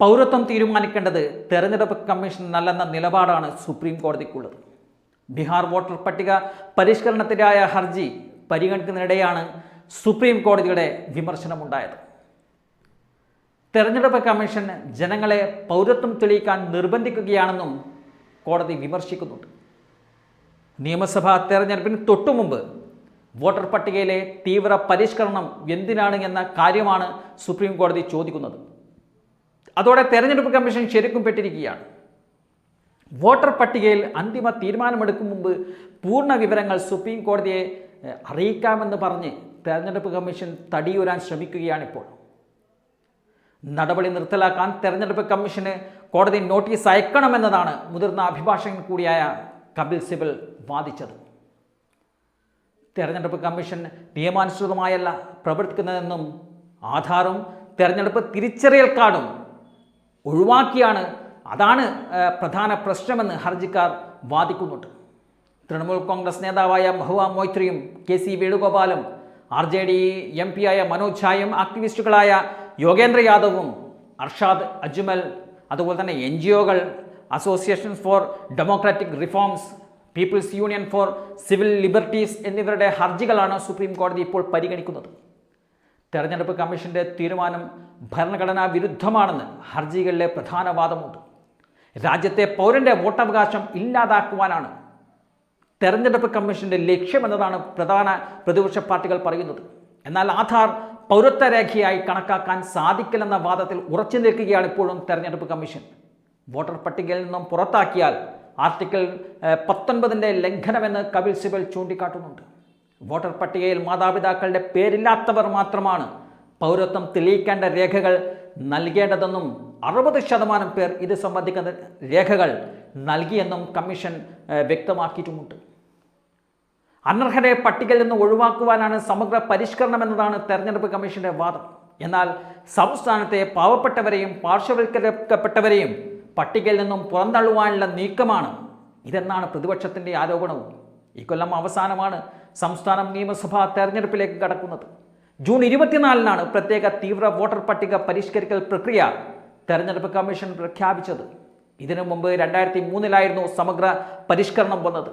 പൗരത്വം തീരുമാനിക്കേണ്ടത് തെരഞ്ഞെടുപ്പ് കമ്മീഷൻ നല്ലെന്ന നിലപാടാണ് സുപ്രീം കോടതിക്കുള്ളത്. ബീഹാർ വോട്ടർ പട്ടിക പരിഷ്കരണത്തിനായ ഹർജി പരിഗണിക്കുന്നതിനിടെയാണ് സുപ്രീം കോടതിയുടെ വിമർശനമുണ്ടായത്. തെരഞ്ഞെടുപ്പ് കമ്മീഷൻ ജനങ്ങളെ പൗരത്വം തെളിയിക്കാൻ നിർബന്ധിക്കുകയാണെന്നും കോടതി വിമർശിക്കുന്നുണ്ട്. നിയമസഭാ തെരഞ്ഞെടുപ്പിന് തൊട്ടുമുമ്പ് വോട്ടർ പട്ടികയിലെ തീവ്ര പരിഷ്കരണം എന്തിനാണ് എന്ന കാര്യമാണ് സുപ്രീം കോടതി ചോദിക്കുന്നത്. അതോടെ തെരഞ്ഞെടുപ്പ് കമ്മീഷൻ ശരിക്കും പെട്ടിരിക്കുകയാണ്. വോട്ടർ പട്ടികയിൽ അന്തിമ തീരുമാനമെടുക്കും മുമ്പ് പൂർണ വിവരങ്ങൾ സുപ്രീം കോടതിയെ അറിയിക്കാമെന്ന് പറഞ്ഞ് തെരഞ്ഞെടുപ്പ് കമ്മീഷൻ തടിയൂരാൻ ശ്രമിക്കുകയാണിപ്പോൾ നടപടി നിർത്തലാക്കാൻ തെരഞ്ഞെടുപ്പ് കമ്മീഷന് കോടതി നോട്ടീസ് അയക്കണമെന്നതാണ് മുതിർന്ന അഭിഭാഷകൻ കൂടിയായ കപിൽ സിബൽ വാദിച്ചത്. തെരഞ്ഞെടുപ്പ് കമ്മീഷൻ നിയമാനുസൃതമായല്ല പ്രവർത്തിക്കുന്നതെന്നും ആധാറും തെരഞ്ഞെടുപ്പ് തിരിച്ചറിയൽ കാർഡും ഒഴിവാക്കിയാണ്. അതാണ് പ്രധാന പ്രശ്നമെന്ന് ഹർജിക്കാർ വാദിക്കുന്നുണ്ട്. തൃണമൂൽ കോൺഗ്രസ് നേതാവായ മഹുവ മൊയ്ത്രിയും K C വേണുഗോപാലും R J D M P ആയ മനോജ് ഝായും ആക്ടിവിസ്റ്റുകളായ യോഗേന്ദ്ര യാദവും അർഷാദ് അജ്മൽ അതുപോലെ തന്നെ N G ഒകൾ association for democratic reforms people's union for civil liberties എന്നിവരുടെ ഹർജികളാണ് സുപ്രീം കോടതി ഇപ്പോൾ പരിഗണിക്കുന്നത്. തെരഞ്ഞെടുപ്പ് കമ്മീഷന്റെ തീരുമാനം ഭരണഘടനാ വിരുദ്ധമാണെന്ന് ഹർജികളിലെ പ്രധാന വാദമുണ്ട് രാജ്യത്തെ പൗരന്റെ വോട്ടവകാശം ഇല്ലാതാക്കുവാനാണ് തെരഞ്ഞെടുപ്പ് കമ്മീഷന്റെ ലക്ഷ്യമെന്നതാണ് പ്രധാന പ്രതിപക്ഷ പാർട്ടികൾ പറയുന്നത്. എന്നാൽ ആധാർ പൗരത്വ രേഖയായി കണക്കാക്കാൻ സാധിക്കില്ലെന്ന വാദത്തിൽ ഉറച്ചു നിൽക്കുകയാണ് ഇപ്പോഴും തെരഞ്ഞെടുപ്പ് കമ്മീഷൻ. വോട്ടർ പട്ടികയിൽ നിന്നും പുറത്താക്കിയാൽ ആർട്ടിക്കിൾ പത്തൊൻപതിന്റെ ലംഘനമെന്ന് കപിൽ സിബൽ ചൂണ്ടിക്കാട്ടുന്നുണ്ട്. വോട്ടർ പട്ടികയിൽ മാതാപിതാക്കളുടെ പേരില്ലാത്തവർ മാത്രമാണ് പൗരത്വം തെളിയിക്കേണ്ട രേഖകൾ നൽകേണ്ടതെന്നും അറുപത് ശതമാനം പേർ ഇത് സംബന്ധിക്കുന്ന രേഖകൾ നൽകിയെന്നും കമ്മീഷൻ വ്യക്തമാക്കിയിട്ടുമുണ്ട്. അനർഹരെ പട്ടികയിൽ നിന്ന് ഒഴിവാക്കുവാനാണ് സമഗ്ര പരിഷ്കരണം എന്നതാണ് തെരഞ്ഞെടുപ്പ് കമ്മീഷന്റെ വാദം. എന്നാൽ സംസ്ഥാനത്തെ പാവപ്പെട്ടവരെയും പാർശ്വവൽക്കരിക്കപ്പെട്ടവരെയും പട്ടികയിൽ നിന്നും പുറന്തള്ളുവാനുള്ള നീക്കമാണ് ഇതെന്നാണ് പ്രതിപക്ഷത്തിന്റെ ആരോപണവും. ഈ കൊല്ലം അവസാനമാണ് സംസ്ഥാനം നിയമസഭാ തെരഞ്ഞെടുപ്പിലേക്ക് കടക്കുന്നത്. ജൂൺ ഇരുപത്തിനാലിനാണ് പ്രത്യേക തീവ്ര വോട്ടർ പട്ടിക പരിഷ്കരിക്കൽ പ്രക്രിയ തെരഞ്ഞെടുപ്പ് കമ്മീഷൻ പ്രഖ്യാപിച്ചത്. ഇതിനു മുമ്പ് രണ്ടായിരത്തി മൂന്നിലായിരുന്നു സമഗ്ര പരിഷ്കരണം വന്നത്.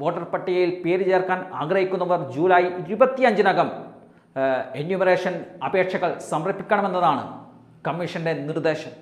വോട്ടർ പട്ടികയിൽ പേര് ചേർക്കാൻ ആഗ്രഹിക്കുന്നവർ ജൂലൈ ഇരുപത്തിയഞ്ചിനകം എന്യൂമറേഷൻ അപേക്ഷകൾ സമർപ്പിക്കണമെന്നതാണ് കമ്മീഷന്റെ നിർദ്ദേശം.